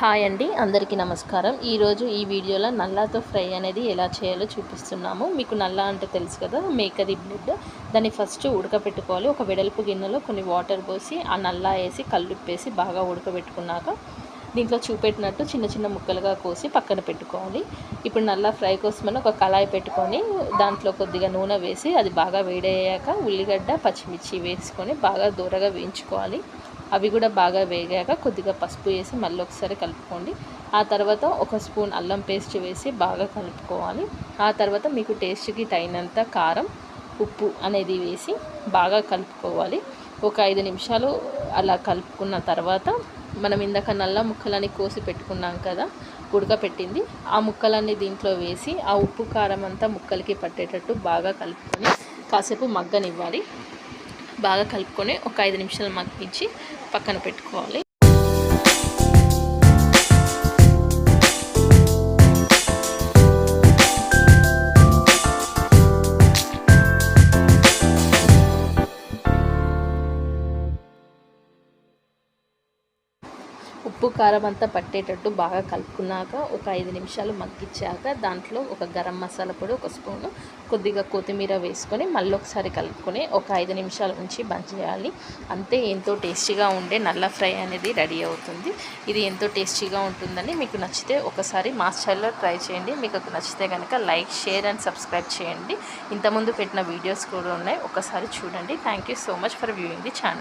Hi అండి అందరికీ నమస్కారం. ఈరోజు ఈ వీడియోలో నల్లాతో ఫ్రై అనేది ఎలా చేయాలో చూపిస్తున్నాము. మీకు నల్లా అంటే తెలుసు కదా మేకది బ్లడ్. దాన్ని ఫస్ట్ ఉడకబెట్టుకోవాలి ఒక వెడల్పు గిన్నెలో కొన్ని వాటర్ పోసి ఆ నల్లా వేసి కల్లుప్పేసి బాగా ఉడకబెట్టుకున్నాక దీంట్లో చూపెట్టినట్టు చిన్న చిన్న ముక్కలుగా కోసి పక్కన పెట్టుకోవాలి. ఇప్పుడు నల్లా ఫ్రై కోసమని ఒక కళాయి పెట్టుకొని దాంట్లో కొద్దిగా నూనె వేసి అది బాగా వేడయ్యాక ఉల్లిగడ్డ పచ్చిమిర్చి వేసుకొని బాగా దూరగా వేయించుకోవాలి. అవి కూడా బాగా వేగాక కొద్దిగా పసుపు వేసి మళ్ళీ ఒకసారి కలుపుకోండి. ఆ తర్వాత ఒక స్పూన్ అల్లం పేస్ట్ వేసి బాగా కలుపుకోవాలి. ఆ తర్వాత మీకు టేస్ట్కి తగినంత కారం ఉప్పు అనేది వేసి బాగా కలుపుకోవాలి. ఒక ఐదు నిమిషాలు అలా కలుపుకున్న తర్వాత మనం ఇందాక నల్ల ముక్కలని కోసి పెట్టుకున్నాం కదా ఉడకపెట్టింది ఆ ముక్కలన్నీ దీంట్లో వేసి ఆ ఉప్పు కారం అంతా ముక్కలకి పట్టేటట్టు బాగా కలుపుకొని కాసేపు మగ్గనివ్వాలి. బాగా కలుపుకొని ఒక ఐదు నిమిషాలు మగ్గించి పక్కన పెట్టుకోవాలి. ఉప్పు కారం అంతా పట్టేటట్టు బాగా కలుపుకున్నాక ఒక ఐదు నిమిషాలు మగ్గించాక దాంట్లో ఒక గరం మసాలా పొడి ఒక స్పూను కొద్దిగా కొత్తిమీర వేసుకొని మళ్ళీ ఒకసారి కలుపుకొని ఒక ఐదు నిమిషాల నుంచి బంద్ చేయాలి. అంతే ఎంతో టేస్టీగా ఉండే నల్ల ఫ్రై అనేది రెడీ అవుతుంది. ఇది ఎంతో టేస్టీగా ఉంటుందని మీకు నచ్చితే ఒకసారి మా స్టైల్లో ట్రై చేయండి. మీకు నచ్చితే కనుక లైక్ షేర్ అండ్ సబ్స్క్రైబ్ చేయండి. ఇంతకుముందు పెట్టిన వీడియోస్ కూడా ఉన్నాయి. ఒకసారి చూడండి. Thank you so much for viewing the channel.